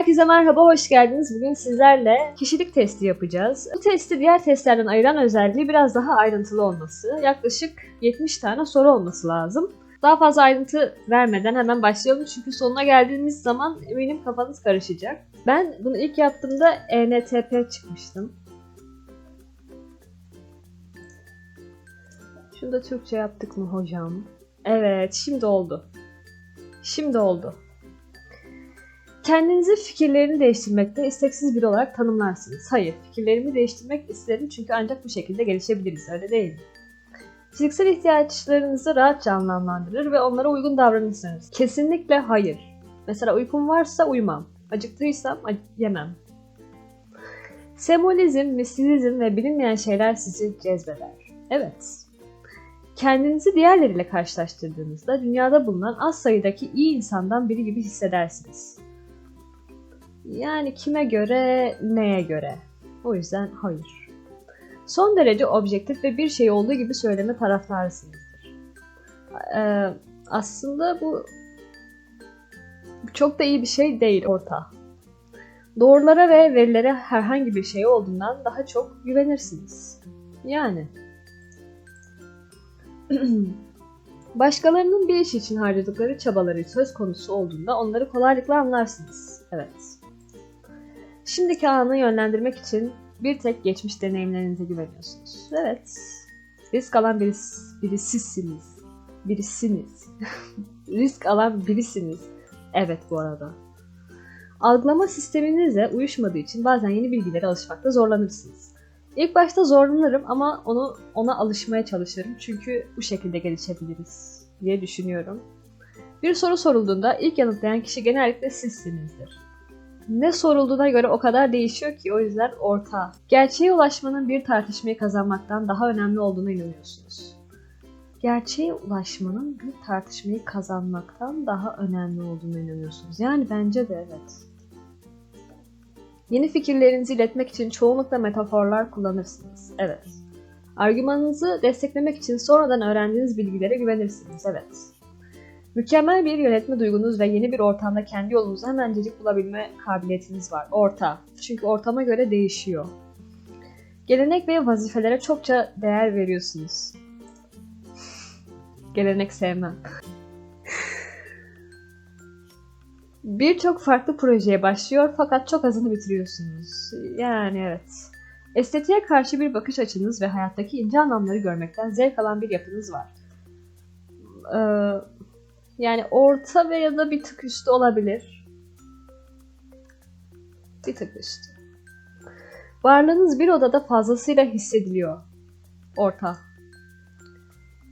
Herkese merhaba, hoş geldiniz. Bugün sizlerle kişilik testi yapacağız. Bu testi diğer testlerden ayıran özelliği biraz daha ayrıntılı olması. Yaklaşık 70 tane soru olması lazım. Daha fazla ayrıntı vermeden hemen başlayalım çünkü sonuna geldiğimiz zaman eminim kafanız karışacak. Ben bunu ilk yaptığımda ENTP çıkmıştım. Şunu da Türkçe yaptık mı hocam? Evet, şimdi oldu. Şimdi oldu. Kendinizi fikirlerini değiştirmekte isteksiz biri olarak tanımlarsınız. Hayır, fikirlerimi değiştirmek isterim çünkü ancak bu şekilde gelişebiliriz, öyle değil mi? Fiziksel ihtiyaçlarınızı rahatça anlamlandırır ve onlara uygun davranırsınız. Kesinlikle hayır. Mesela uykum varsa uyumam. Acıktıysam ac- yemem. Sembolizm, mistisizm ve bilinmeyen şeyler sizi cezbeder. Evet. Kendinizi diğerleriyle karşılaştırdığınızda dünyada bulunan az sayıdaki iyi insandan biri gibi hissedersiniz. Yani kime göre, neye göre? O yüzden hayır. Son derece objektif ve bir şey olduğu gibi söyleme taraftarısınızdır. Ee, aslında bu çok da iyi bir şey değil orta. Doğrulara ve verilere herhangi bir şey olduğundan daha çok güvenirsiniz. Yani. Başkalarının bir iş için harcadıkları çabaları söz konusu olduğunda onları kolaylıkla anlarsınız. Evet. Şimdiki anı yönlendirmek için bir tek geçmiş deneyimlerinize güveniyorsunuz. Evet. Risk alan birisi, birisisiniz. Birisiniz. Risk alan birisiniz. Evet bu arada. Algılama sisteminizle uyuşmadığı için bazen yeni bilgilere alışmakta zorlanırsınız. İlk başta zorlanırım ama onu ona alışmaya çalışırım çünkü bu şekilde gelişebiliriz diye düşünüyorum. Bir soru sorulduğunda ilk yanıtlayan kişi genellikle sizsinizdir. Ne sorulduğuna göre o kadar değişiyor ki o yüzden orta. Gerçeğe ulaşmanın bir tartışmayı kazanmaktan daha önemli olduğuna inanıyorsunuz. Gerçeğe ulaşmanın bir tartışmayı kazanmaktan daha önemli olduğuna inanıyorsunuz. Yani bence de evet. Yeni fikirlerinizi iletmek için çoğunlukla metaforlar kullanırsınız. Evet. Argümanınızı desteklemek için sonradan öğrendiğiniz bilgilere güvenirsiniz. Evet. Mükemmel bir yönetme duygunuz ve yeni bir ortamda kendi yolunuzu hemencecik bulabilme kabiliyetiniz var. Orta. Çünkü ortama göre değişiyor. Gelenek ve vazifelere çokça değer veriyorsunuz. Gelenek sevmem. Birçok farklı projeye başlıyor fakat çok azını bitiriyorsunuz. Yani evet. Estetiğe karşı bir bakış açınız ve hayattaki ince anlamları görmekten zevk alan bir yapınız var. Ee, yani orta veya da bir tık üstü olabilir. Bir tık üstü. Varlığınız bir odada fazlasıyla hissediliyor. Orta.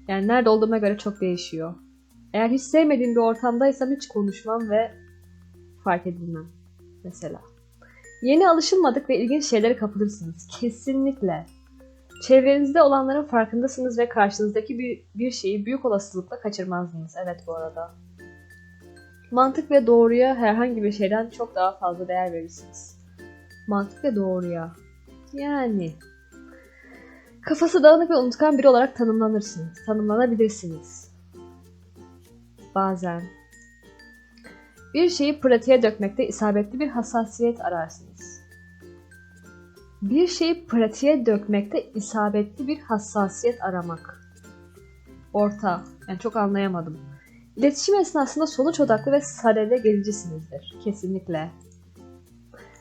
Yani nerede olduğuma göre çok değişiyor. Eğer hiç sevmediğim bir ortamdaysam hiç konuşmam ve fark edilmem. Mesela. Yeni alışılmadık ve ilginç şeylere kapılırsınız. Kesinlikle. Çevrenizde olanların farkındasınız ve karşınızdaki bir, bir şeyi büyük olasılıkla kaçırmazdınız. Evet bu arada. Mantık ve doğruya herhangi bir şeyden çok daha fazla değer verirsiniz. Mantık ve doğruya. Yani. Kafası dağınık ve unutkan biri olarak tanımlanırsınız. Tanımlanabilirsiniz. Bazen. Bir şeyi pratiğe dökmekte isabetli bir hassasiyet ararsınız. Bir şeyi pratiğe dökmekte isabetli bir hassasiyet aramak. Orta. Yani çok anlayamadım. İletişim esnasında sonuç odaklı ve sadede gelicisinizdir. Kesinlikle.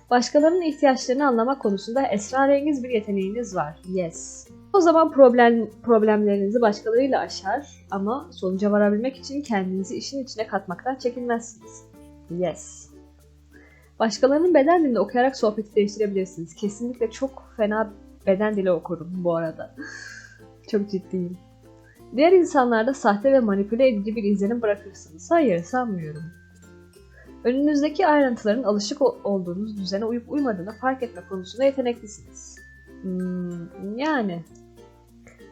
Başkalarının ihtiyaçlarını anlamak konusunda esrarengiz bir yeteneğiniz var. Yes. O zaman problem problemlerinizi başkalarıyla aşar ama sonuca varabilmek için kendinizi işin içine katmaktan çekinmezsiniz. Yes. Başkalarının beden dilini okuyarak sohbeti değiştirebilirsiniz. Kesinlikle çok fena beden dili okurum bu arada. çok ciddiyim. Diğer insanlarda sahte ve manipüle edici bir izlenim bırakırsınız. Hayır sanmıyorum. Önünüzdeki ayrıntıların alışık ol- olduğunuz düzene uyup uymadığını fark etme konusunda yeteneklisiniz. Hmm, yani.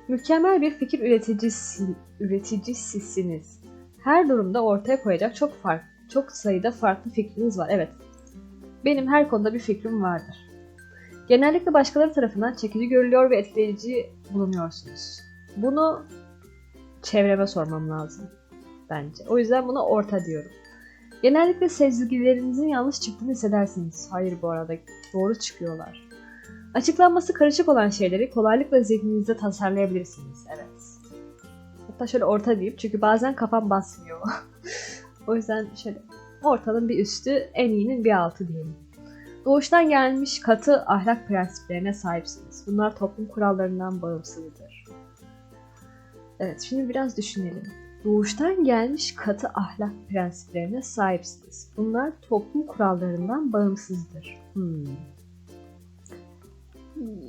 Mükemmel bir fikir üreticisi, üreticisisiniz. Her durumda ortaya koyacak çok fark, çok sayıda farklı fikriniz var. Evet. Benim her konuda bir fikrim vardır. Genellikle başkaları tarafından çekici görülüyor ve etkileyici bulunuyorsunuz. Bunu çevreme sormam lazım bence. O yüzden buna orta diyorum. Genellikle sezgilerinizin yanlış çıktığını hissedersiniz. Hayır bu arada doğru çıkıyorlar. Açıklanması karışık olan şeyleri kolaylıkla zihninizde tasarlayabilirsiniz. Evet. Hatta şöyle orta diyeyim çünkü bazen kafam basmıyor. o yüzden şöyle ortanın bir üstü, en iyinin bir altı diyelim. Doğuştan gelmiş katı ahlak prensiplerine sahipsiniz. Bunlar toplum kurallarından bağımsızdır. Evet, şimdi biraz düşünelim. Doğuştan gelmiş katı ahlak prensiplerine sahipsiniz. Bunlar toplum kurallarından bağımsızdır. Hmm.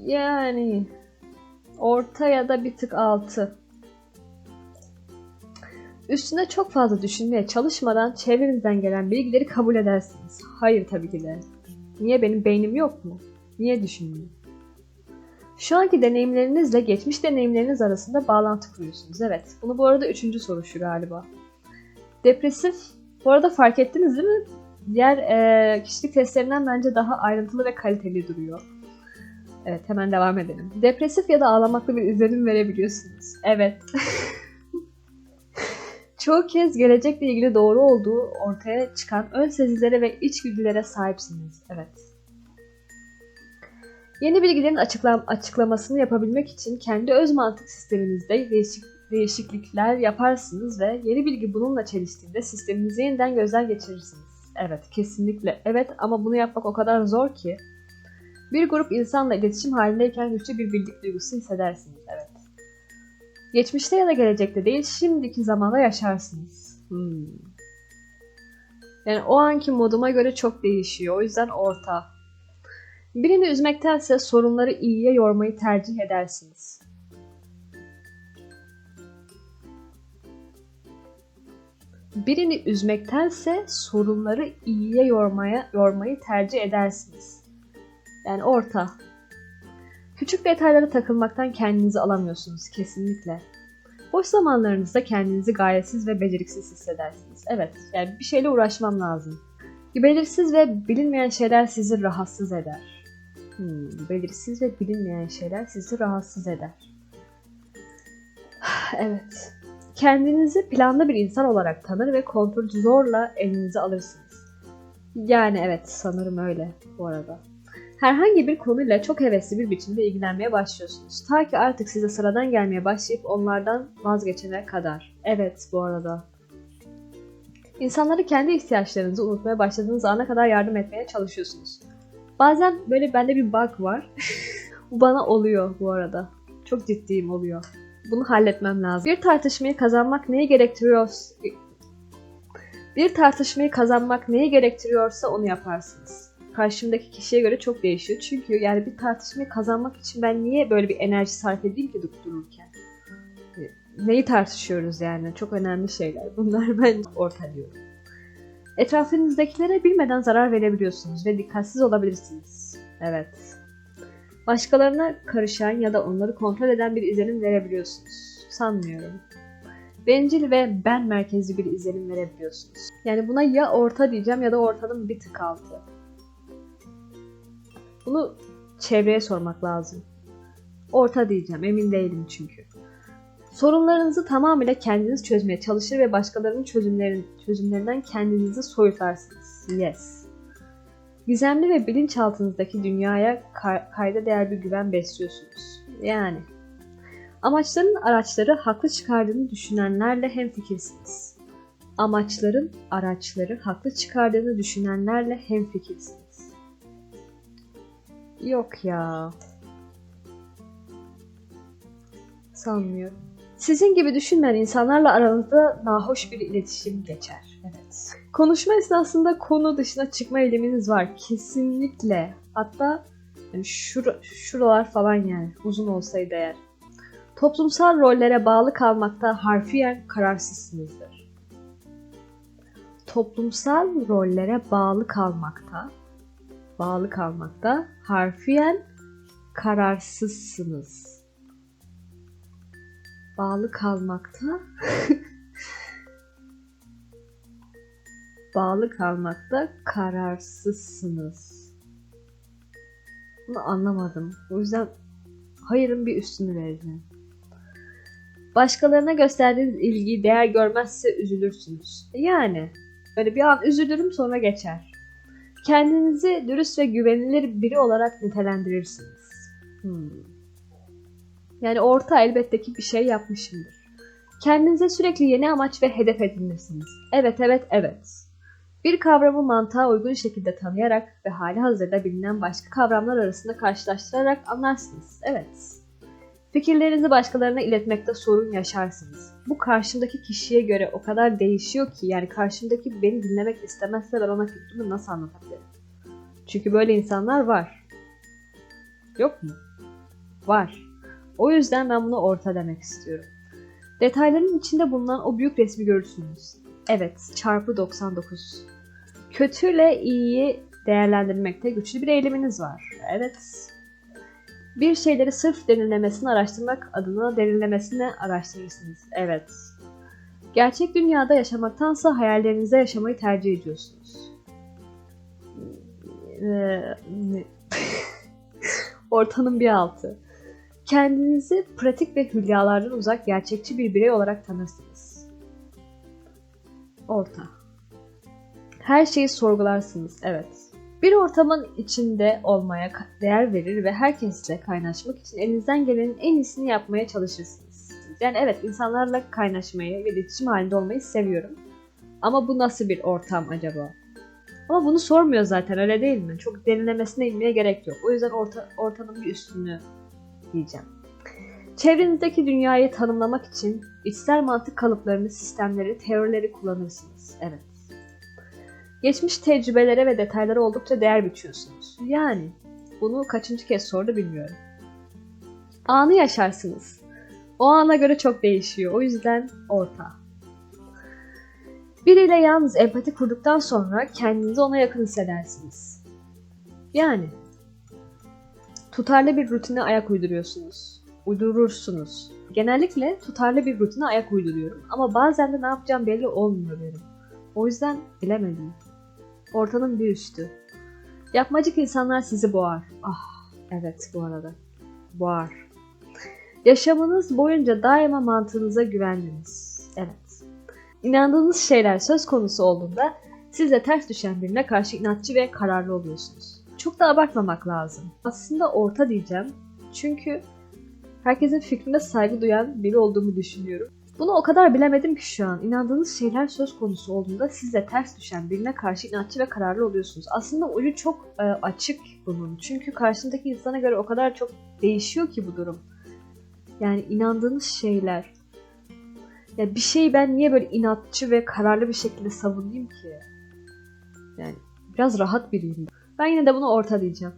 Yani orta ya da bir tık altı. Üstüne çok fazla düşünmeye çalışmadan çevrenizden gelen bilgileri kabul edersiniz. Hayır tabii ki de. Niye benim beynim yok mu? Niye düşünmeyeyim? Şu anki deneyimlerinizle geçmiş deneyimleriniz arasında bağlantı kuruyorsunuz. Evet. Bunu bu arada üçüncü soru şu galiba. Depresif. Bu arada fark ettiniz değil mi? Diğer e, kişilik testlerinden bence daha ayrıntılı ve kaliteli duruyor. Evet hemen devam edelim. Depresif ya da ağlamaklı bir izlenim verebiliyorsunuz. Evet. Çoğu kez gelecekle ilgili doğru olduğu ortaya çıkan ön sezilere ve içgüdülere sahipsiniz. Evet. Yeni bilgilerin açıklam açıklamasını yapabilmek için kendi öz mantık sisteminizde değişik değişiklikler yaparsınız ve yeni bilgi bununla çeliştiğinde sisteminizi yeniden gözden geçirirsiniz. Evet, kesinlikle. Evet ama bunu yapmak o kadar zor ki. Bir grup insanla iletişim halindeyken güçlü bir birlik duygusu hissedersiniz. Evet. Geçmişte ya da gelecekte değil, şimdiki zamanda yaşarsınız. Hmm. Yani o anki moduma göre çok değişiyor. O yüzden orta. Birini üzmektense sorunları iyiye yormayı tercih edersiniz. Birini üzmektense sorunları iyiye yormaya yormayı tercih edersiniz. Yani orta. Küçük detaylara takılmaktan kendinizi alamıyorsunuz kesinlikle. Boş zamanlarınızda kendinizi gayetsiz ve beceriksiz hissedersiniz. Evet, yani bir şeyle uğraşmam lazım. Belirsiz ve bilinmeyen şeyler sizi rahatsız eder. Hmm, belirsiz ve bilinmeyen şeyler sizi rahatsız eder. Evet. Kendinizi planlı bir insan olarak tanır ve kontrolü zorla elinize alırsınız. Yani evet sanırım öyle bu arada. Herhangi bir konuyla çok hevesli bir biçimde ilgilenmeye başlıyorsunuz. Ta ki artık size sıradan gelmeye başlayıp onlardan vazgeçene kadar. Evet bu arada. İnsanları kendi ihtiyaçlarınızı unutmaya başladığınız ana kadar yardım etmeye çalışıyorsunuz. Bazen böyle bende bir bug var. bu bana oluyor bu arada. Çok ciddiyim oluyor. Bunu halletmem lazım. Bir tartışmayı kazanmak neyi gerektiriyor? Bir tartışmayı kazanmak neyi gerektiriyorsa onu yaparsınız. Karşımdaki kişiye göre çok değişiyor. Çünkü yani bir tartışmayı kazanmak için ben niye böyle bir enerji sarf edeyim ki durup dururken? Neyi tartışıyoruz yani? Çok önemli şeyler. Bunlar ben ortalıyorum. Etrafınızdakilere bilmeden zarar verebiliyorsunuz ve dikkatsiz olabilirsiniz. Evet. Başkalarına karışan ya da onları kontrol eden bir izlenim verebiliyorsunuz. Sanmıyorum. Bencil ve ben merkezli bir izlenim verebiliyorsunuz. Yani buna ya orta diyeceğim ya da ortanın bir tık altı. Bunu çevreye sormak lazım. Orta diyeceğim, emin değilim çünkü. Sorunlarınızı tamamıyla kendiniz çözmeye çalışır ve başkalarının çözümlerin, çözümlerinden kendinizi soyutarsınız. Yes. Gizemli ve bilinçaltınızdaki dünyaya kay- kayda değer bir güven besliyorsunuz. Yani. Amaçların araçları haklı çıkardığını düşünenlerle hemfikirsiniz. Amaçların araçları haklı çıkardığını düşünenlerle hemfikirsiniz. Yok ya. Sanmıyorum. Sizin gibi düşünmeyen insanlarla aranızda nahoş bir iletişim geçer. Evet. Konuşma esnasında konu dışına çıkma eğiliminiz var. Kesinlikle. Hatta yani şur şuralar falan yani uzun olsaydı eğer. Toplumsal rollere bağlı kalmakta harfiyen kararsızsınızdır. Toplumsal rollere bağlı kalmakta bağlı kalmakta harfiyen kararsızsınız. Bağlı kalmakta bağlı kalmakta kararsızsınız. Bunu anlamadım. O yüzden hayırın bir üstünü vereceğim. Başkalarına gösterdiğiniz ilgiyi değer görmezse üzülürsünüz. Yani Böyle bir an üzülürüm sonra geçer. Kendinizi dürüst ve güvenilir biri olarak nitelendirirsiniz. Hmm. Yani orta elbette ki bir şey yapmışımdır. Kendinize sürekli yeni amaç ve hedef edinirsiniz. Evet evet evet. Bir kavramı mantığa uygun şekilde tanıyarak ve hali hazırda bilinen başka kavramlar arasında karşılaştırarak anlarsınız. Evet. Fikirlerinizi başkalarına iletmekte sorun yaşarsınız. Bu karşımdaki kişiye göre o kadar değişiyor ki yani karşımdaki beni dinlemek istemezse ben ona fikrimi nasıl anlatabilirim? Çünkü böyle insanlar var. Yok mu? Var. O yüzden ben bunu orta demek istiyorum. Detayların içinde bulunan o büyük resmi görürsünüz. Evet, çarpı 99. Kötüyle iyiyi değerlendirmekte güçlü bir eğiliminiz var. Evet. Bir şeyleri sırf derinlemesine araştırmak adına derinlemesine araştırırsınız. Evet. Gerçek dünyada yaşamaktansa hayallerinizde yaşamayı tercih ediyorsunuz. Ee, Ortanın bir altı. Kendinizi pratik ve hülyalardan uzak gerçekçi bir birey olarak tanırsınız. Orta. Her şeyi sorgularsınız, evet. Bir ortamın içinde olmaya değer verir ve herkesle kaynaşmak için elinizden gelenin en iyisini yapmaya çalışırsınız. Yani evet insanlarla kaynaşmayı ve iletişim halinde olmayı seviyorum. Ama bu nasıl bir ortam acaba? Ama bunu sormuyor zaten öyle değil mi? Çok derinlemesine inmeye gerek yok. O yüzden orta, ortanın bir üstünü diyeceğim. Çevrenizdeki dünyayı tanımlamak için içsel mantık kalıplarını, sistemleri, teorileri kullanırsınız. Evet. Geçmiş tecrübelere ve detaylara oldukça değer biçiyorsunuz. Yani bunu kaçıncı kez sordu bilmiyorum. Anı yaşarsınız. O ana göre çok değişiyor. O yüzden orta. Biriyle yalnız empati kurduktan sonra kendinizi ona yakın hissedersiniz. Yani tutarlı bir rutine ayak uyduruyorsunuz. Uydurursunuz. Genellikle tutarlı bir rutine ayak uyduruyorum ama bazen de ne yapacağım belli olmuyor benim. O yüzden bilemedim. Ortanın bir üstü. Yapmacık insanlar sizi boğar. Ah evet bu arada. Boğar. Yaşamınız boyunca daima mantığınıza güvendiniz. Evet. İnandığınız şeyler söz konusu olduğunda size ters düşen birine karşı inatçı ve kararlı oluyorsunuz. Çok da abartmamak lazım. Aslında orta diyeceğim. Çünkü herkesin fikrine saygı duyan biri olduğumu düşünüyorum. Bunu o kadar bilemedim ki şu an. İnandığınız şeyler söz konusu olduğunda size ters düşen birine karşı inatçı ve kararlı oluyorsunuz. Aslında ucu çok e, açık bunun. Çünkü karşındaki insana göre o kadar çok değişiyor ki bu durum. Yani inandığınız şeyler. Ya bir şeyi ben niye böyle inatçı ve kararlı bir şekilde savunayım ki? Yani biraz rahat biriyim. Ben yine de bunu orta diyeceğim.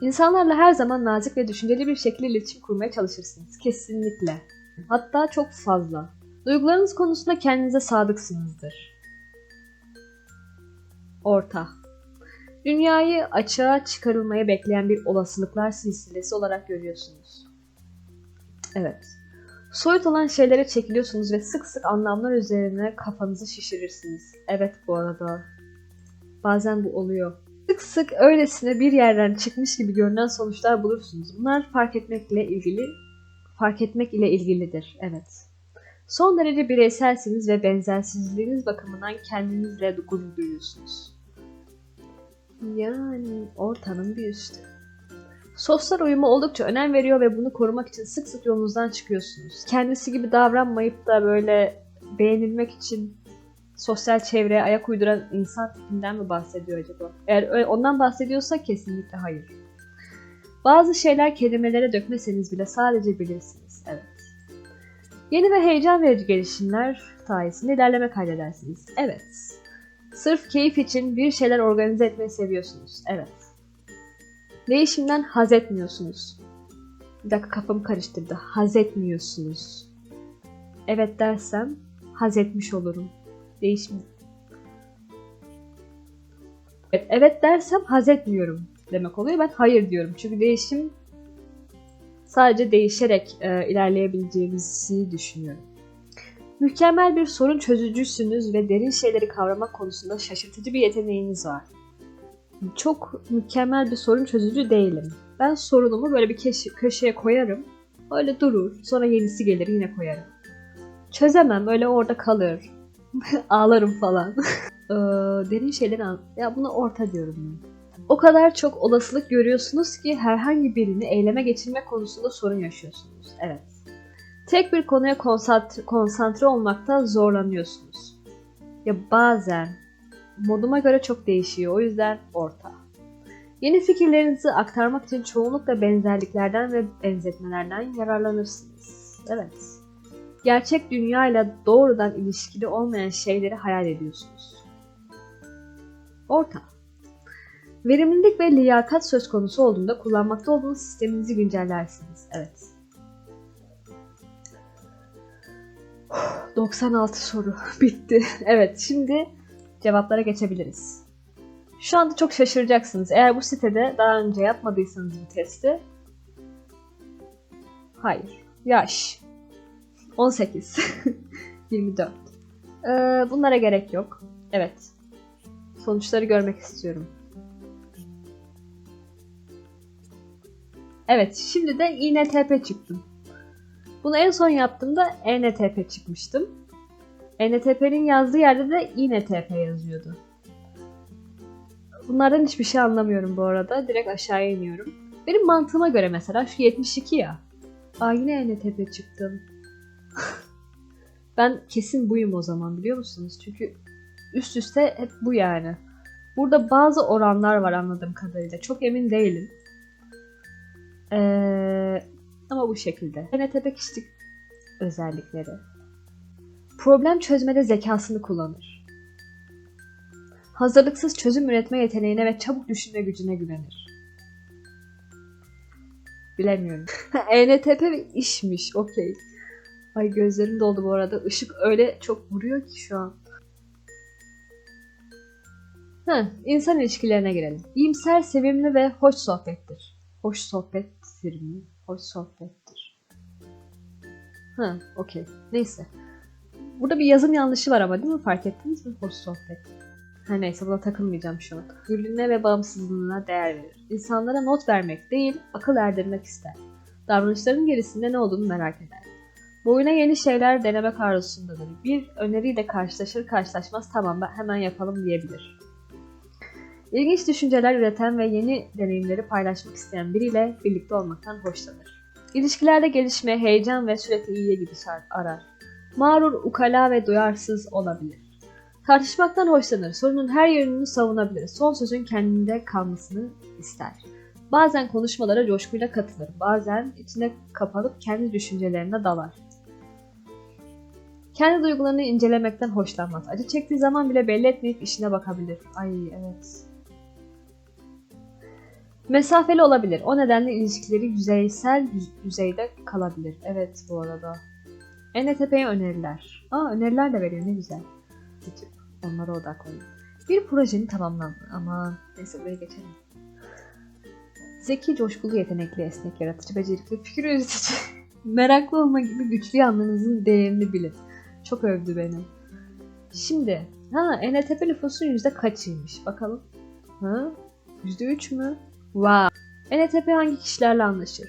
İnsanlarla her zaman nazik ve düşünceli bir şekilde iletişim kurmaya çalışırsınız. Kesinlikle. Hatta çok fazla. Duygularınız konusunda kendinize sadıksınızdır. Orta. Dünyayı açığa çıkarılmaya bekleyen bir olasılıklar silsilesi olarak görüyorsunuz. Evet. Soyut olan şeylere çekiliyorsunuz ve sık sık anlamlar üzerine kafanızı şişirirsiniz. Evet bu arada. Bazen bu oluyor. Sık sık öylesine bir yerden çıkmış gibi görünen sonuçlar bulursunuz. Bunlar fark etmekle ilgili fark etmek ile ilgilidir. Evet. Son derece bireyselsiniz ve benzersizliğiniz bakımından kendinizle gurur duyuyorsunuz. Yani ortanın bir üstü. Sosyal uyuma oldukça önem veriyor ve bunu korumak için sık sık yolunuzdan çıkıyorsunuz. Kendisi gibi davranmayıp da böyle beğenilmek için sosyal çevreye ayak uyduran insan tipinden mi bahsediyor acaba? Eğer ondan bahsediyorsa kesinlikle hayır. Bazı şeyler kelimelere dökmeseniz bile sadece bilirsiniz. Evet. Yeni ve heyecan verici gelişimler sayesinde ilerleme kaydedersiniz. Evet. Sırf keyif için bir şeyler organize etmeyi seviyorsunuz. Evet. Değişimden haz etmiyorsunuz. Bir dakika kafamı karıştırdı. Haz etmiyorsunuz. Evet dersem haz etmiş olurum. Değişim. Evet, evet dersem haz etmiyorum demek oluyor. Ben hayır diyorum. Çünkü değişim sadece değişerek e, ilerleyebileceğimizi düşünüyorum. Mükemmel bir sorun çözücüsünüz ve derin şeyleri kavramak konusunda şaşırtıcı bir yeteneğiniz var. Çok mükemmel bir sorun çözücü değilim. Ben sorunumu böyle bir köşeye koyarım. Öyle durur. Sonra yenisi gelir yine koyarım. Çözemem. Öyle orada kalır. Ağlarım falan. Ee, derin şeyleri an... Ya buna orta diyorum ben. O kadar çok olasılık görüyorsunuz ki herhangi birini eyleme geçirme konusunda sorun yaşıyorsunuz. Evet. Tek bir konuya konsantre, olmakta zorlanıyorsunuz. Ya bazen moduma göre çok değişiyor. O yüzden orta. Yeni fikirlerinizi aktarmak için çoğunlukla benzerliklerden ve benzetmelerden yararlanırsınız. Evet. Gerçek dünyayla doğrudan ilişkili olmayan şeyleri hayal ediyorsunuz. Orta. Verimlilik ve liyakat söz konusu olduğunda kullanmakta olduğunuz sisteminizi güncellersiniz. Evet. 96 soru bitti. Evet şimdi cevaplara geçebiliriz. Şu anda çok şaşıracaksınız. Eğer bu sitede daha önce yapmadıysanız bu testi. Hayır. Yaş. 18. 24. Ee, bunlara gerek yok. Evet. Sonuçları görmek istiyorum. Evet, şimdi de INTP çıktım. Bunu en son yaptığımda ENTP çıkmıştım. ENTP'nin yazdığı yerde de INTP yazıyordu. Bunlardan hiçbir şey anlamıyorum bu arada. Direkt aşağıya iniyorum. Benim mantığıma göre mesela şu 72 ya. Aa yine ENTP çıktım. ben kesin buyum o zaman biliyor musunuz? Çünkü üst üste hep bu yani. Burada bazı oranlar var anladığım kadarıyla. Çok emin değilim. Ee, ama bu şekilde. ENTP kişilik özellikleri. Problem çözmede zekasını kullanır. Hazırlıksız çözüm üretme yeteneğine ve çabuk düşünme gücüne güvenir. Bilemiyorum. ENTP işmiş, okey. Ay gözlerim doldu bu arada. Işık öyle çok vuruyor ki şu an. Heh, insan ilişkilerine girelim. İyimser, sevimli ve hoş sohbettir. Hoş sohbettir mi? Hoş sohbettir. Ha, okey. Neyse. Burada bir yazım yanlışı var ama değil mi? Fark ettiniz mi? Hoş sohbet. Her neyse buna takılmayacağım şu an. Gürlüğüne ve bağımsızlığına değer verir. İnsanlara not vermek değil, akıl erdirmek ister. Davranışların gerisinde ne olduğunu merak eder. Boyuna yeni şeyler denemek arzusundadır. Bir öneriyle karşılaşır karşılaşmaz tamam ben hemen yapalım diyebilir. İlginç düşünceler üreten ve yeni deneyimleri paylaşmak isteyen biriyle birlikte olmaktan hoşlanır. İlişkilerde gelişme, heyecan ve sürekli iyiye gidiş arar. Mağrur, ukala ve duyarsız olabilir. Tartışmaktan hoşlanır. Sorunun her yönünü savunabilir. Son sözün kendinde kalmasını ister. Bazen konuşmalara coşkuyla katılır. Bazen içine kapalıp kendi düşüncelerine dalar. Kendi duygularını incelemekten hoşlanmaz. Acı çektiği zaman bile belli etmeyip işine bakabilir. Ay evet. Mesafeli olabilir. O nedenle ilişkileri yüzeysel düzeyde kalabilir. Evet bu arada. ENTP'ye öneriler. Aa öneriler de veriyor ne güzel. Seçip onlara odaklanın. Bir projenin tamamlandı ama neyse buraya geçelim. Zeki, coşkulu, yetenekli, esnek, yaratıcı, becerikli, fikir üretici, meraklı olma gibi güçlü yanlarınızın değerini bilin. Çok övdü beni. Şimdi, ha ENTP nüfusun yüzde kaçıymış? Bakalım. Ha? Yüzde üç mü? Wow. ENTP hangi kişilerle anlaşır?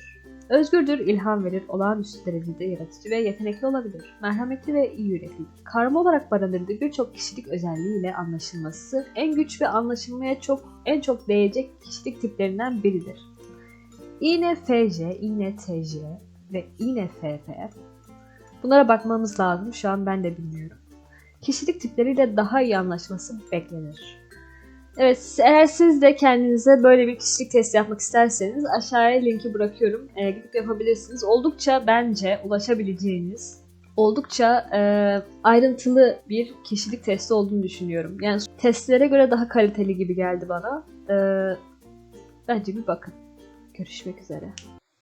Özgürdür, ilham verir, olağanüstü derecede yaratıcı ve yetenekli olabilir. Merhametli ve iyi yürekli. Karma olarak barındırdığı birçok kişilik özelliğiyle anlaşılması en güç ve anlaşılmaya çok en çok değecek kişilik tiplerinden biridir. INFJ, INTJ ve INFP. Bunlara bakmamız lazım. Şu an ben de bilmiyorum. Kişilik tipleriyle daha iyi anlaşması beklenir. Evet, eğer siz de kendinize böyle bir kişilik testi yapmak isterseniz aşağıya linki bırakıyorum. Ee, gidip yapabilirsiniz. Oldukça bence ulaşabileceğiniz, oldukça e, ayrıntılı bir kişilik testi olduğunu düşünüyorum. Yani testlere göre daha kaliteli gibi geldi bana. Ee, bence bir bakın. Görüşmek üzere.